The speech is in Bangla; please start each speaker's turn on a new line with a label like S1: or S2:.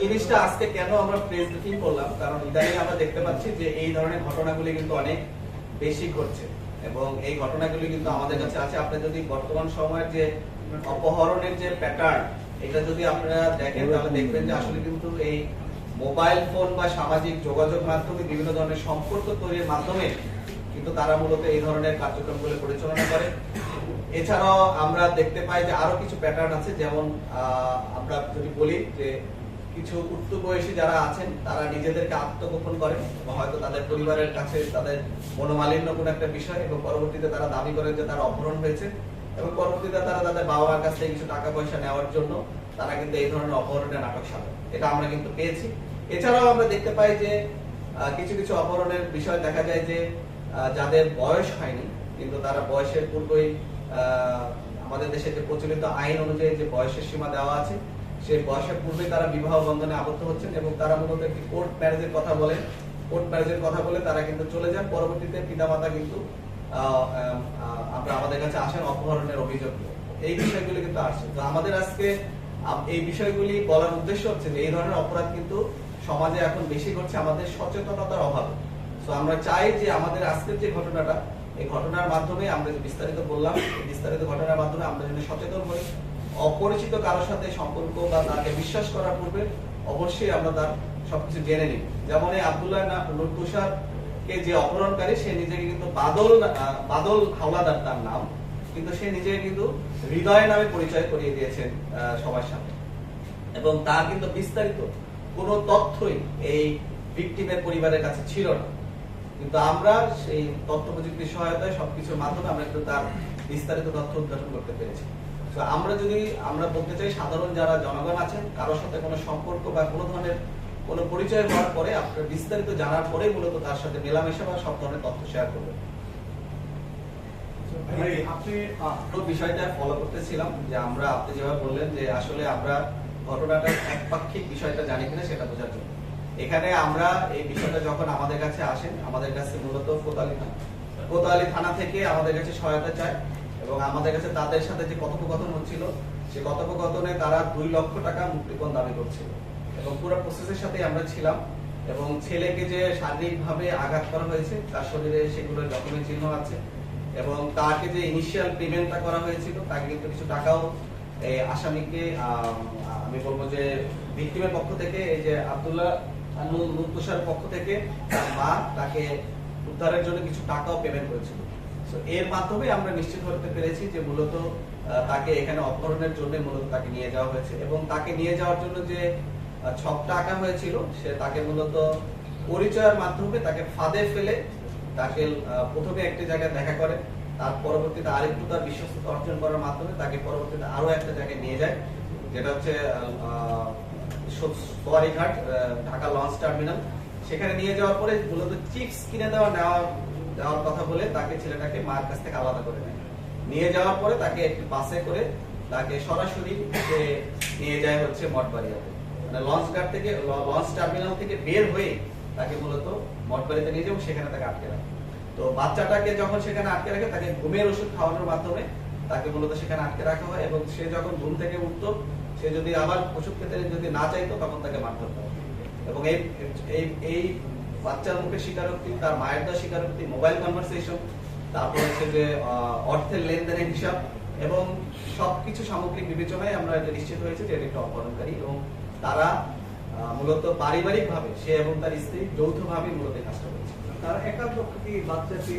S1: জিনিসটা আজকে কেন আমরা প্রেস মিটিং করলাম? কারণ ইদানিং আমরা দেখতে পাচ্ছি যে এই ধরনের ঘটনাগুলি কিন্তু অনেক বেশি ঘটছে। এবং এই ঘটনাগুলি কিন্তু আমাদের কাছে আছে। আপনি যদি বর্তমান সময়ের যে অপহরণের যে প্যাটার্ন এটা যদি আপনারা দেখেন, তাহলে দেখবেন যে আসলে কিন্তু এই মোবাইল ফোন বা সামাজিক যোগাযোগ মাধ্যমে বিভিন্ন ধরনের সম্পর্ক তৈরির মাধ্যমে কিন্তু তারা মূলত এই ধরনের কার্যক্রমগুলো পরিচালনা করে। এছাড়াও আমরা দেখতে পাই যে আরও কিছু প্যাটার্ন আছে, যেমন আমরা যদি বলি যে কিছু উত্তর বয়সী যারা আছেন, তারা নিজেদেরকে আত্মগোপন করে হয়তো তাদের পরিবারের কাছে তাদের মনোমালিন্য কোনো একটা বিষয় এবং পরবর্তীতে তারা দাবি করেন যে তারা অপহরণ হয়েছে এবং পরবর্তীতে তারা তাদের বাবা মার কাছ থেকে কিছু টাকা পয়সা নেওয়ার জন্য তারা কিন্তু এই ধরনের অপহরণের নাটক সাজে এটা আমরা কিন্তু পেয়েছি। এছাড়াও আমরা দেখতে পাই যে কিছু কিছু অপহরণের বিষয় দেখা যায় যে যাদের বয়স হয়নি, কিন্তু তারা বয়সের পূর্বেই আমাদের দেশে যে প্রচলিত আইন অনুযায়ী যে বয়সের সীমা দেওয়া আছে, সেই বয়সের পূর্বেই তারা বিবাহ বন্ধনে আবদ্ধ হচ্ছেন এবং তারা মূলত একটি কোর্ট ম্যারেজের কথা বলেন কোর্ট ম্যারেজের কথা বলে তারা কিন্তু চলে যান। পরবর্তীতে পিতামাতা কিন্তু আমরা আমাদের কাছে আসেন অপহরণের অভিযোগ এই বিষয়গুলি কিন্তু আসছে। তো আমাদের আজকে এই বিষয়গুলি বলার উদ্দেশ্য হচ্ছে যে এই ধরনের অপরাধ কিন্তু সমাজে এখন বেশি ঘটছে, আমাদের সচেতনতার অভাব। তো আমরা চাই যে আমাদের আজকের যে ঘটনাটা এই ঘটনার মাধ্যমে আমরা যে বিস্তারিত বললাম বিস্তারিত ঘটনার মাধ্যমে আমরা যদি সচেতন হই। অপরিচিত কারোর সাথে সম্পর্ক বা তাকে বিশ্বাস করার পূর্বে অবশ্যই আমরা তার সবকিছু জেনে নিই। যেমন এই আব্দুল্লাহ তুষার কে যে অপহরণকারী, সে নিজেকে কিন্তু বাদল বাদল হাওলাদার তার নাম, কিন্তু সে নিজেকে কিন্তু হৃদয় নামে পরিচয় করিয়ে দিয়েছেন সবার সাথে এবং তার কিন্তু বিস্তারিত কোনো তথ্যই এই ভিকটিমের পরিবারের কাছে ছিল না। কিন্তু আমরা সেই তথ্য প্রযুক্তির সহায়তায় সবকিছুর মাধ্যমে আমরা কিন্তু তার বিস্তারিত তথ্য উদ্ঘাটন করতে পেরেছি। তো আমরা যদি আমরা বলতে চাই সাধারণ যারা জনগণ আছেন কারোর সাথে কোনো সম্পর্ক বা কোনো ধরনের কোনো পরিচয় হওয়ার পরে আপনার বিস্তারিত জানার পরেই মূলত তার সাথে মেলামেশা বা সব ধরনের তথ্য শেয়ার করবেন।
S2: আপনি
S1: বিষয়টা ফলো করতেছিলাম যে আমরা আপনি যেভাবে বললেন যে আসলে আমরা ঘটনাটা একপাক্ষিক বিষয়টা জানি কিনা সেটা বোঝার জন্য। এখানে আমরা এই বিষয়টা যখন আমাদের কাছে আসেন আমাদের কাছে মূলত কোতালি থানা। কোতালি থানা থেকে আমাদের কাছে সহায়তা চায় এবং আমাদের কাছে তাদের সাথে যে কথোপকথন হচ্ছিল সে কথোপকথনে তারা দুই লক্ষ টাকা মুক্তিপণ দাবি করছিল। এবং পুরো প্রসেসের সাথে আমরা ছিলাম এবং ছেলেকে যে শারীরিকভাবে আঘাত করা হয়েছে তার শরীরে সেগুলোর জখমের চিহ্ন আছে এবং তাকে যে ইনিশিয়াল পেমেন্টটা করা হয়েছিল তাকে কিন্তু কিছু টাকাও আসামিকে আম, আমি বলব যে ভিক্টিমের পক্ষ থেকে এই যে আব্দুল্লাহ মুক্তসার পক্ষ থেকে তার মা তাকে উদ্ধারের জন্য কিছু টাকাও পেমেন্ট করেছিল। এর মাধ্যমে আমরা নিশ্চিত করতে পেরেছি যে মূলত তাকে এখানে অপহরণের জন্য মূলত তাকে নিয়ে যাওয়া হয়েছে এবং তাকে নিয়ে যাওয়ার জন্য যে ছকটা আঁকা হয়েছিল সে তাকে মূলত পরিচয়ের মাধ্যমে তাকে ফাঁদে ফেলে তাকে প্রথমে একটি জায়গায় দেখা করে তার পরবর্তীতে আরেকটু তার বিশ্বস্ততা অর্জন করার মাধ্যমে তাকে পরবর্তীতে আরও একটা জায়গায় নিয়ে যায় যেটা হচ্ছে আহ, সোয়ারিঘাট ঢাকা লঞ্চ টার্মিনাল। সেখানে নিয়ে যাওয়ার পরে মূলত চিপস কিনে দেওয়া, নেওয়া, দেওয়ার কথা বলে তাকে ছেলেটাকে মার কাছ থেকে আলাদা করে নেয়। নিয়ে যাওয়ার পরে তাকে একটি বাসে করে তাকে সরাসরি নিয়ে যায় হচ্ছে মঠবাড়িয়াতে। মানে লঞ্চ ঘাট থেকে, লঞ্চ টার্মিনাল থেকে বের হয়ে তাকে মূলত মঠবাড়িতে নিয়ে যাব সেখানে তাকে আটকে রাখে। তো বাচ্চাটাকে যখন সেখানে আটকে রাখে, তাকে ঘুমের ওষুধ খাওয়ানোর মাধ্যমে তাকে মূলত সেখানে আটকে রাখা হয় এবং সে যখন ঘুম থেকে উঠতো সে যদি আবার ওষুধ খেতে যদি না চাইতো, তখন তাকে মারধর করা এবং এই এই বাচ্চার মুখে স্বীকারোক্তি, তার মায়ের দেওয়া স্বীকারোক্তি মোবাইল কনভারসেশন তারপর হচ্ছে যে অর্থের লেনদেনের হিসাব এবং সবকিছু সামগ্রিক বিবেচনায় আমরা এটা নিশ্চিত হয়েছে যে এটা একটা অপহরণকারী এবং তারা মূলত পারিবারিক ভাবে সে এবং তার স্ত্রী যৌথভাবে মূলত কাজটা করেছে।
S2: তার একার পক্ষে বাচ্চাটি